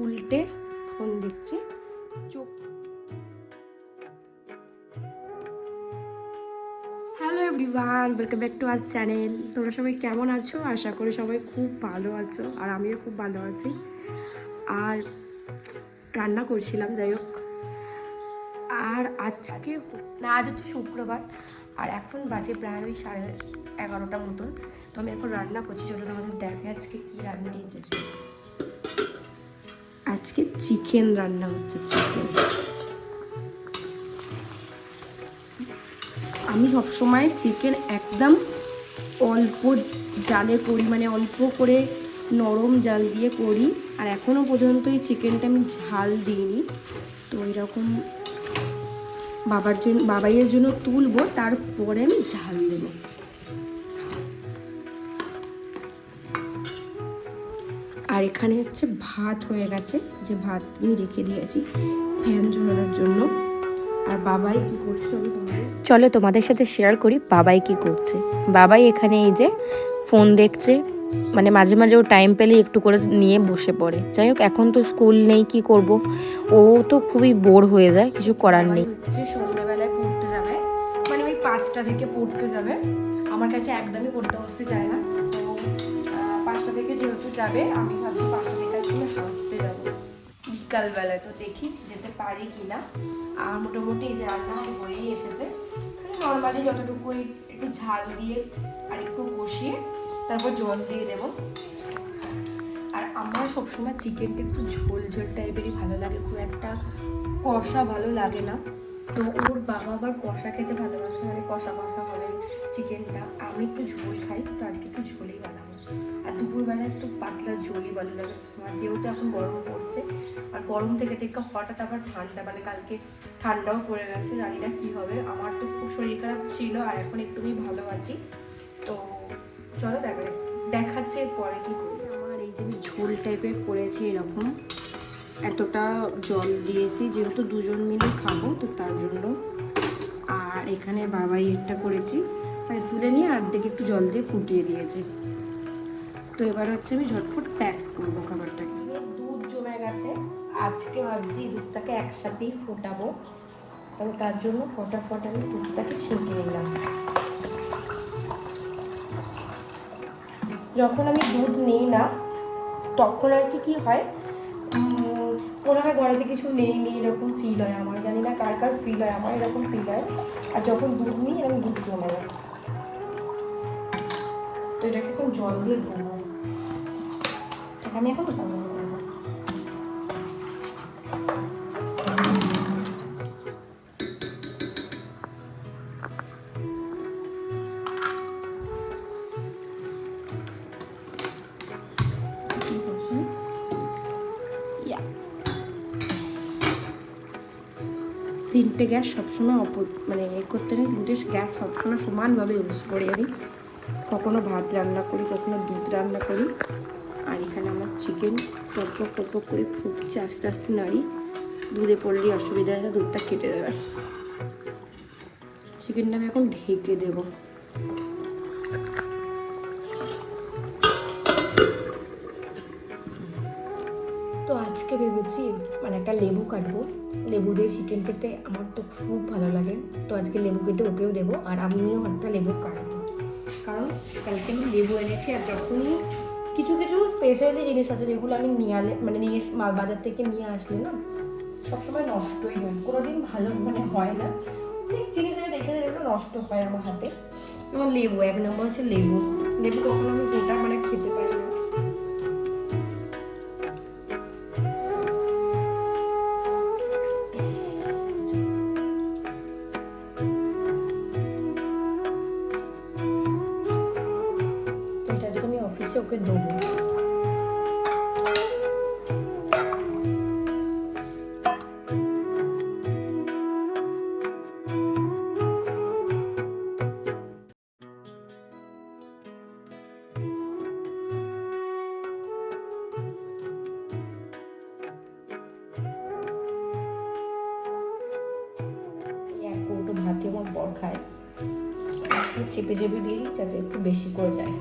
উল্টে ফোন দেখছি, চোখ। Hello everyone, welcome back to our channel. তোমরা সবাই কেমন আছো? আশা করি সবাই খুব ভালো আছো, আর আমিও খুব ভালো আছি। আর রান্না করছিলাম, যাই হোক। আর আজকে না, আজ হচ্ছে শুক্রবার, আর এখন বাজে প্রায় ওই সাড়ে এগারোটা মতন। তো আমি এখন রান্না করছি ছোটো আমাদের দেখে আজকে কী রান্না এসেছে আজকে চিকেন রান্না হচ্ছে, চিকেন। আমি সবসময় চিকেন একদম অল্প জালে করি মানে অল্প করে নরম জাল দিয়ে করি, আর এখনও পর্যন্ত এই চিকেনটা আমি ঝাল দিইনি। তো এরকম বাবার জন্য, বাবাইয়ের জন্য তুলবো, তারপরে আমি ঝাল দেবো। আর এখানে হচ্ছে ভাত হয়ে গেছে যে ভাত আমি রেখে দিয়েছি ফ্যান ঝোলানোর জন্য। আর বাবাই কি করছে চলো তোমাদের? সাথে শেয়ার করি বাবাই কি করছে। বাবাই এখানে এই যে ফোন দেখছে মানে মাঝে মাঝে ও টাইম পেলে একটু করে নিয়ে বসে পড়ে। যাই হোক এখন তো স্কুল নেই কি করব? ও তো খুবই বোর হয়ে যায় কিছু করার নেই। সন্ধ্যাবেলায় পড়তে যাবে মানে ওই পাঁচটা থেকে পড়তে যাবে। আমার কাছে একদমই পড়তে বসতে চায় না। পাঁচটা থেকে যেহেতু যাবে, আমি ভাবছি পাঁচটা থেকে আসলে হাঁটতে যাব। বিকালবেলায় তো দেখি যেতে পারি কি না আর মোটামুটি এই যে রান্না হয়েই এসেছে। নর্মালি যতটুকু একটু ঝাল দিয়ে আর একটু বসিয়ে তারপর জল দিয়ে দেবো। আমার সবসময় চিকেনটা একটু ঝোল ঝোল টাইপেরই ভালো লাগে, খুব একটা কষা ভালো লাগে না। তো ওর বাবা আবার কষা খেতে ভালোবাসে মানে কষা কষা হবে চিকেনটা আমি একটু ঝোল খাই, তো আজকে একটু ঝোলই বানাবো। আর দুপুরবেলা একটু পাতলা ঝোলই ভালো লাগে। আর যেহেতু এখন গরম পড়ছে, আর গরম থেকে থেকে হঠাৎ আবার ঠান্ডা মানে কালকে ঠান্ডাও পড়ে গেছে, জানি না কী হবে। আমার তো খুব শরীর খারাপ ছিল, আর এখন একটু আমি ভালো আছি। তো চলো দেখা, দেখাচ্ছে পরে কি করি। এই ঝোল টাইপের করেছি এরকম। এতটা জল দিয়েছি, যেহেতু দুজন মিলে খাব, তো তার জন্য। আর এখানে বাবাই একটা করেছি, তাই তুলে নিয়ে অর্ধেক একটু জল দিয়ে ফুটিয়ে দিয়েছি। তো এবার হচ্ছে আমি ঝটফট প্যাক করব খাবারটাকে। দুধ জমে গেছে। আজকে ভাবছি দুধটাকে একসাথেই ফোটাবো। তবে তার জন্য ফটাফট আমি দুধটাকে ছেঁকে নিলাম। যখন আমি দুধ নিই না তখন আর কি, কী হয়? মনে হয় গড়াতে কিছু নেই নেই এরকম ফিল হয় আমার, জানি না কার কার ফিল হয়, আমার এরকম ফিল হয়। আর যখন দুধ নিই, এরকম দুধ জমে যায় তো এটাকে এখন জল দিয়ে ধুবো। আমি এখন তিনটে গ্যাস সবসময় অপ মানে এ করতে নেই, তিনটে গ্যাস সবসময় সমানভাবে ইউজ করি আমি। কখনো ভাত রান্না করি, কখনো দুধ রান্না করি। আর এখানে আমার চিকেন টপক টপক করে ফুটছে আস্তে আস্তে নাড়ি। দুধে পড়লেই অসুবিধা আছে দুধটা কেটে দেবে। চিকেনটা আমি এখন ঢেকে দেবো। তো আজকে ভেবেছি মানে একটা লেবু কাটবো। লেবু দিয়ে চিকেন খেতে আমার তো খুব ভালো লাগে। তো আজকে লেবু কেটে ওকেও দেবো আর আমিও একটা লেবু কাটবো কারণ কালকে আমি লেবু এনেছি আর যখনই কিছু কিছু স্পেশালি জিনিস আছে যেগুলো আমি নিয়ে আলে মানে নিয়ে বাজার থেকে নিয়ে আসলে না, সবসময় নষ্টই হয়। কোনোদিন ভালো মানে হয় না। অনেক জিনিস আমি দেখে দেখে নষ্ট হয় আমার হাতে। যেমন লেবু, এক নম্বর হচ্ছে লেবু। লেবু কখনো আমি গোটা মানে খেতে পারি না। চেপে চেপে দিই যাতে একটু বেশি করে যায়।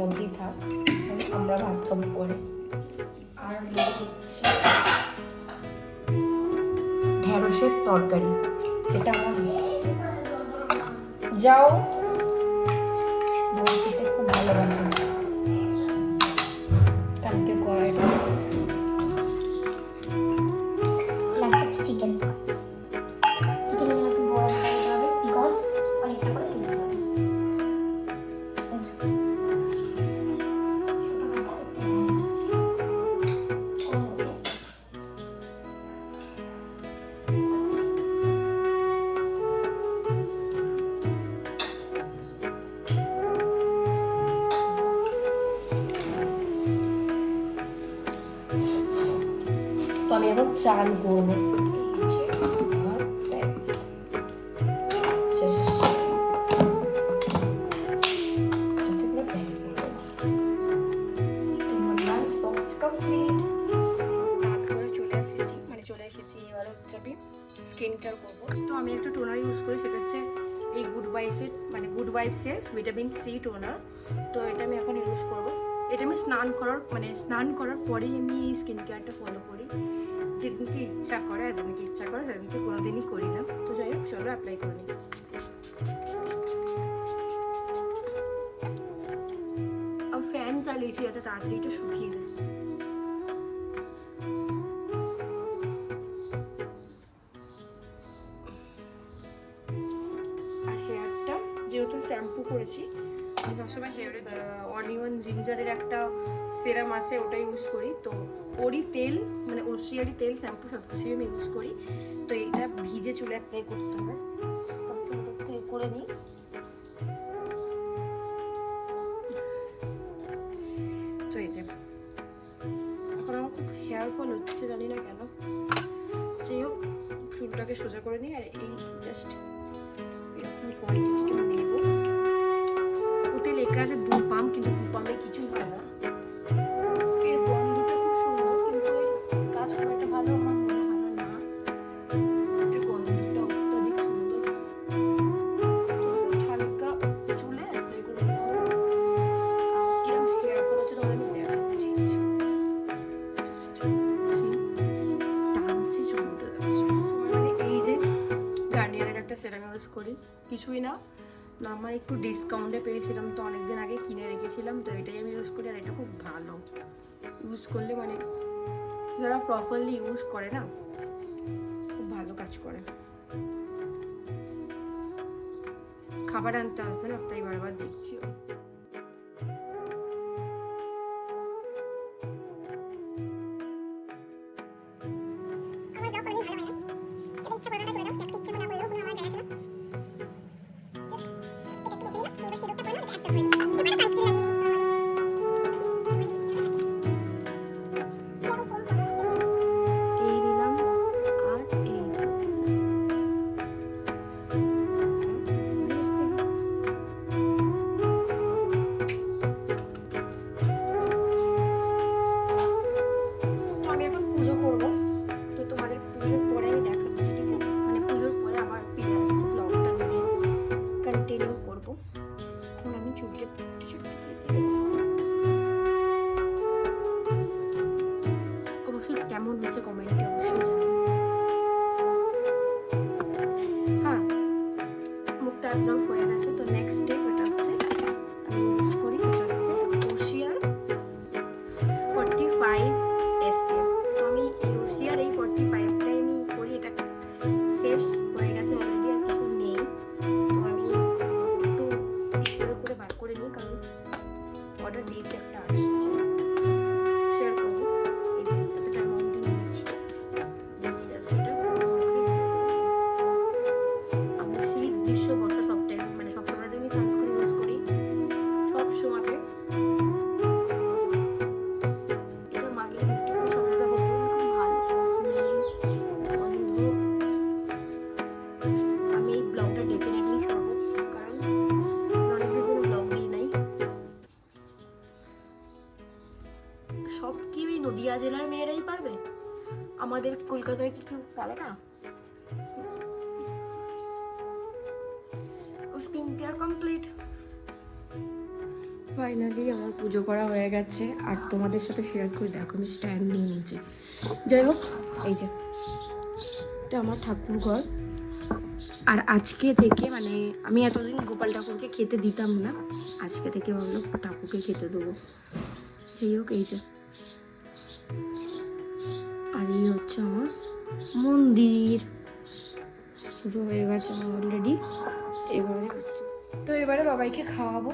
মধ্যেই থাক আমরা ভাত আর ঢেঁড়সের তরকারি এটা আমার যাও। হচ্ছে আমি স্কিন কেয়ার করব তো আমি একটা টোনার ইউজ করি সেটা হচ্ছে এই গুড ভাইবসের মানে গুড ভাইবসের ভিটামিন সি টোনার তো এটা আমি এখন ইউজ করব এটা আমি স্নান করার মানে স্নান করার পরেই আমি এই স্কিন কেয়ারটা ফলো করি যেদিনকে ইচ্ছা করে, আর যেদিনকে ইচ্ছা করে, সেদিনকে কোনোদিনই করি না। তো যাই হোক, চলো অ্যাপ্লাই করে নিই। ফ্যান চালিয়েছি যাতে তাড়াতাড়ি একটু শুকিয়ে যায়। আর হেয়ারটা যেহেতু শ্যাম্পু করেছি সবসময় হেয়ারে অনিয়ন জিঞ্জারের একটা সেরাম আছে ওটা ইউজ করি। তো ওরই তেল মানে ওরশিয়ারি তেল শ্যাম্পু সব কিছুই আমি ইউজ করি। তো এইটা ভিজে চুলে অ্যাপ্লাই করতে হবে। করে নিই। তো এই যে, এখন হেয়ার ফল হচ্ছে জানি না কেন। যাই হোক, চুলটাকে সোজা করে নিই আর এই জাস্ট এরকম কোয়ান্টিটিটা নেব আছে দু পাম্প, কিন্তু দু পাম্পে কিছুই হয় না। এর গন্ধটা খুব ভালো না। হালকা চুলে অ্যাপ্লাই মানে এই যে গার্নিয়ারের একটা সেরাম করি, কিছুই না। নর্মাল একটু ডিসকাউন্টে পেয়েছিলাম তো অনেকদিন আগে কিনে রেখেছিলাম, তো এটাই আমি ইউজ করি, আর এটা খুব ভালো। ইউজ করলে মানে যারা প্রপারলি ইউজ করে না, খুব ভালো কাজ করে। খাবার আনতে আসবে না, তাই বারবার দেখছি। অর্ডার দিয়েছি একটা আসছে শেয়ার আমাদের কলকাতায় কি কেউ পাবে না? স্কিন কেয়ার কমপ্লিট ফাইনালি আমার পুজো করা হয়ে গেছে, আর তোমাদের সাথে শেয়ার করে দেখো, আমি স্ট্যান্ড নিয়ে নিয়েছি। যাই হোক এই যে, এটা আমার ঠাকুর ঘর। আর আজকে থেকে মানে আমি এতদিন গোপাল ঠাকুরকে খেতে দিতাম না, আজকে থেকে ভাবলাম ঠাকুরকে খেতে দেবো। যাই হোক এই যে। হচ্ছে আমার মন্দির। শুরু হয়ে গেছে আমার অলরেডি এবারে তো এবারে বাবাইকে খাওয়াবো।